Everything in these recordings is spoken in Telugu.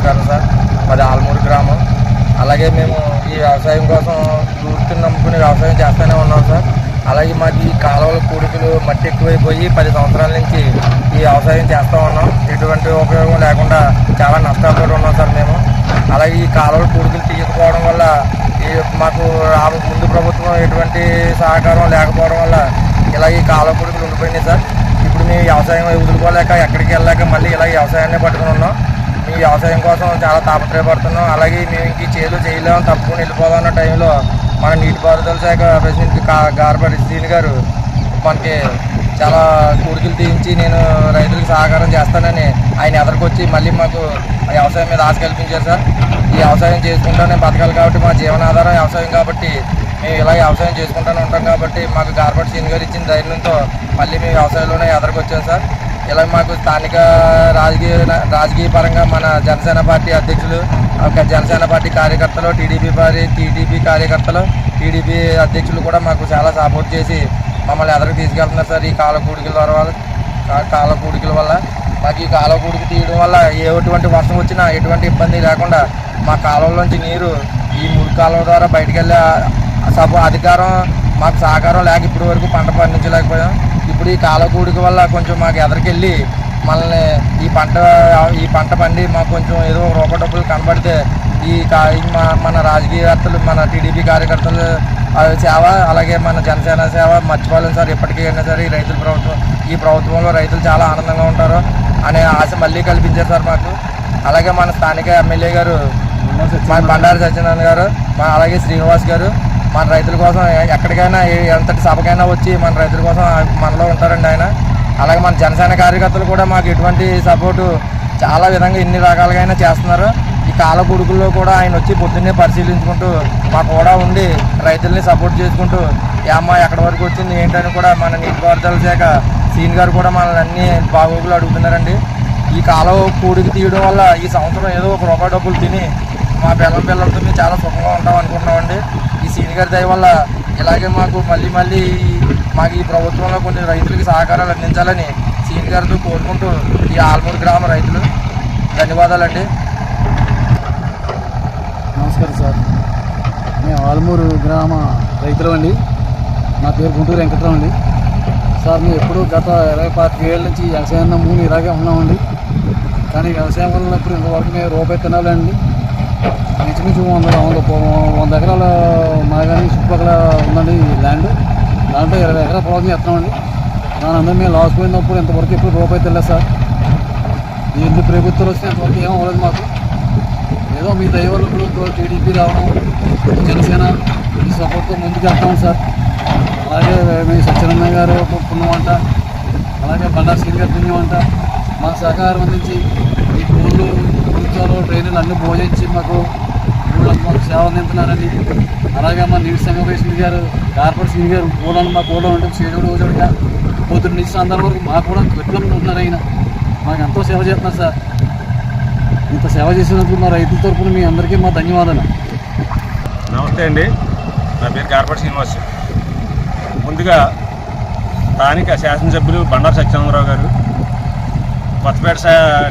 నమస్కారం సార్. మాది ఆల్మూరు గ్రామం. అలాగే మేము ఈ వ్యవసాయం కోసం వృత్తిని నమ్ముకుని వ్యవసాయం చేస్తూనే ఉన్నాం సార్. అలాగే మాకు ఈ కాలువల కూడికలు మట్టి ఎక్కువైపోయి పది సంవత్సరాల నుంచి ఈ వ్యవసాయం చేస్తూ ఉన్నాం. ఎటువంటి ఉపయోగం లేకుండా చాలా నష్టాలతో ఉన్నాం సార్ మేము. అలాగే ఈ కాలువల కూడికలు తీయకపోవడం వల్ల ఈ మాకు రా- ముందు ప్రభుత్వం ఎటువంటి సహకారం లేకపోవడం వల్ల ఇలా ఈ కాలువ కూడికలు ఉండిపోయినాయి సార్. ఇప్పుడు మేము వ్యవసాయం వదులుకోలేక ఎక్కడికి వెళ్ళాక మళ్ళీ ఇలా వ్యవసాయాన్ని పట్టుకుని ఉన్నాం. ఈ వ్యవసాయం కోసం చాలా తాపత్రయపడుతున్నాం. అలాగే మేము ఇంక ఈ చేలు చేయలేము తప్పుకుని వెళ్ళిపోదాం అన్న టైంలో మన నీటిపారుదల శాఖ ప్రెసిడెంట్ గా- గార్బడి గారు మనకి చాలా కూడికలు తీయించి నేను రైతులకు సహకారం చేస్తానని ఆయన ఎదరికొచ్చి మళ్ళీ మాకు ఆ వ్యవసాయం మీద ఆశ కల్పించారు సార్. ఈ వ్యవసాయం చేసుకుంటూనే బతకాలి కాబట్టి మా జీవనాధారం వ్యవసాయం కాబట్టి మేము ఇలా వ్యవసాయం చేసుకుంటూనే ఉంటాం కాబట్టి మాకు గార్బడి శ్రీని గారు ఇచ్చిన ధైర్యంతో మళ్ళీ మేము వ్యవసాయంలోనే ఎదరికొచ్చాం సార్. ఇలా మాకు స్థానిక రాజకీయ రాజకీయ పరంగా మన జనసేన పార్టీ అధ్యక్షులు ఒక జనసేన పార్టీ కార్యకర్తలు టీడీపీ పార్టీ టీడీపీ కార్యకర్తలు టీడీపీ అధ్యక్షులు కూడా మాకు చాలా సపోర్ట్ చేసి మమ్మల్ని ఎదరికి తీసుకెళ్తున్నారు సార్ ఈ కాలకూడికల ద్వారా కాలకూడికల కాల వల్ల. మాకు ఈ కాలకూడికి తీయడం వల్ల ఏ ఎటువంటి వర్షం వచ్చినా ఎటువంటి ఇబ్బంది లేకుండా మా కాలంలోంచి నీరు ఈ ముడి కాలువ ద్వారా బయటికి వెళ్ళే సభ అధికారం మాకు సహకారం లేక ఇప్పటి వరకు పంట పండించలేకపోయాం. ఇప్పుడు ఈ కాలకూడిక వల్ల కొంచెం మాకు ఎదరికెళ్ళి మనల్ని ఈ పంట ఈ పంట పండి మాకు కొంచెం ఏదో ఒక రూపాయి డబ్బులు కనబడితే ఈ కా మన రాజకీయవేత్తలు మన టీడీపీ కార్యకర్తలు సేవ అలాగే మన జనసేన సేవ మర్చిపోలేం సార్ ఎప్పటికైనా సరే ఈ రైతుల ప్రభుత్వం ఈ ప్రభుత్వంలో రైతులు చాలా ఆనందంగా ఉంటారు అనే ఆశ మళ్ళీ కల్పించారు సార్ మాకు. అలాగే మన స్థానిక ఎమ్మెల్యే గారు మన బండారు సత్యనారాయణ గారు అలాగే శ్రీనివాస్ గారు మన రైతుల కోసం ఎక్కడికైనా ఎంతటి సభకైనా వచ్చి మన రైతుల కోసం మనలో ఉంటారండి ఆయన. అలాగే మన జనసేన కార్యకర్తలు కూడా మాకు ఎటువంటి సపోర్టు చాలా విధంగా ఇన్ని రకాలుగా అయినా చేస్తున్నారు. ఈ కాలకుడుకుల్లో కూడా ఆయన వచ్చి పొద్దున్నే పరిశీలించుకుంటూ మాకు కూడా ఉండి రైతుల్ని సపోర్ట్ చేసుకుంటూ "ఏ అమ్మ ఎక్కడి వరకు వచ్చింది? ఏంటని కూడా మన నీటిపారుదల శాఖ సీన్ గారు కూడా మనల్ని అన్ని బాగోగులు అడుగుతున్నారండి. ఈ కాలం కూడికి తీయడం వల్ల ఈ సంవత్సరం ఏదో ఒక రూపాయి డబ్బులు తిని మా పిల్లల పిల్లలతో మేము చాలా సుఖంగా ఉంటాం అనుకుంటున్నామండి. ఈ సీని గారి దయ వల్ల ఇలాగే మాకు మళ్ళీ మళ్ళీ మాకు ఈ ప్రభుత్వంలో కొన్ని రైతులకి సహకారాలు అందించాలని సీని గారితో కోరుకుంటూ ఈ ఆల్మూరు గ్రామ రైతులు ధన్యవాదాలండి. నమస్కారం సార్. మేము ఆల్మూరు గ్రామ రైతులం అండి నా పేరు గుంటూరు వెంకటరావు అండి సార్ మేము ఎప్పుడు గత ఇరవై పాతిక ఏళ్ళ నుంచి వ్యవసాయం మూడు ఇలాగే ఉన్నామండి. కానీ వ్యవసాయం వల్ల ఇప్పుడు ఇంతవరకు మేము రూపాయి తినాలండి. ఇంచుమించు వంద వంద వంద ఎకరాల మాగాని కానీ చుట్టుపక్కల ఉందండి ల్యాండ్ దాంట్లో ఇరవై ఎకరాల పొలం చేస్తున్నామండి. దాని అందరూ మేము లాస్ పోయినప్పుడు ఇంతవరకు ఎప్పుడు రూపాయి తెలియదు సార్. ఎన్ని ప్రభుత్వాలు వచ్చినా ఇంతవరకు ఏం అవ్వలేదు మాకు. ఏదో మీ దయ ఇప్పుడు టీడీపీ రావడం జనసేన ఈ సపోర్ట్తో ముందుకు వెళ్తాం సార్. అలాగే మీ సత్యనారాయణ గారు పుణ్యం అంట అలాగే బండా శ్రీ గారు పుణ్యం అంట మాకు సహకారం అందించి ఈ కోళ్ళు ప్రభుత్వాలు ట్రైన్లు అన్ని భోజించి మాకు ఊళ్ళకి మాకు సేవ అందిస్తున్నారని అలాగే మా నీటి సంగమేశ్వరి గారు కార్పొరేట్ సింగ్ గారు ఊళ్ళని మా ఊళ్ళో ఉంటే చేజోడు ఊజోడుగా పొద్దున్న నుంచి అందరి వరకు మా కూడా విప్లవం ఉన్నారు ఆయన. మాకు ఎంతో సేవ చేస్తున్నారు సార్. ఇంత సేవ చేసినందుకు మా రైతుల తరపున మీ అందరికీ మా ధన్యవాదాలు. నమస్తే అండి. నా పేరు కార్పొరేట్ శ్రీనివాస్. ముందుగా స్థానిక శాసనసభ్యులు బండారు సత్యనారాయణరావు గారు కొత్తపేట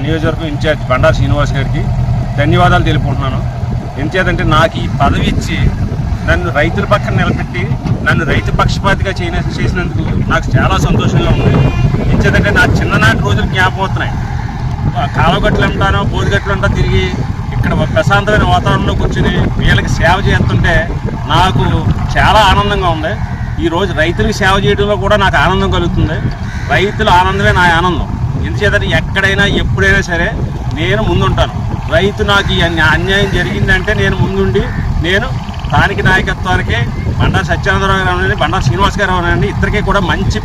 నియోజకవర్గం ఇన్ఛార్జ్ బండారు శ్రీనివాస్ గారికి ధన్యవాదాలు తెలుపుకుంటున్నాను. ఎంచేదంటే నాకు ఈ పదవి ఇచ్చి నన్ను రైతుల పక్కన నిలబెట్టి నన్ను రైతు పక్షపాతిగా చేయ చేసినందుకు నాకు చాలా సంతోషంగా ఉంది. ఎంచేదంటే నా చిన్ననాటి రోజులు జ్ఞాపకం అవుతున్నాయి కాలగట్లు ఉంటానో బోధిగట్లు ఉంటా తిరిగి ఇక్కడ ప్రశాంతమైన వాతావరణంలో కూర్చుని వీళ్ళకి సేవ చేస్తుంటే నాకు చాలా ఆనందంగా ఉంది. ఈరోజు రైతులకు సేవ చేయడంలో కూడా నాకు ఆనందం కలుగుతుంది. రైతుల ఆనందమే నా ఆనందం. ఎందుచేతంటే ఎక్కడైనా ఎప్పుడైనా సరే నేను ముందుంటాను. రైతు నాకు ఈ అన్యాయం జరిగిందంటే నేను ముందుండి నేను స్థానిక నాయకత్వానికి బండారు సత్యానందరావు గారు బండారు బండా శ్రీనివాస్ గారు అవనండి ఇద్దరికీ కూడా మంచి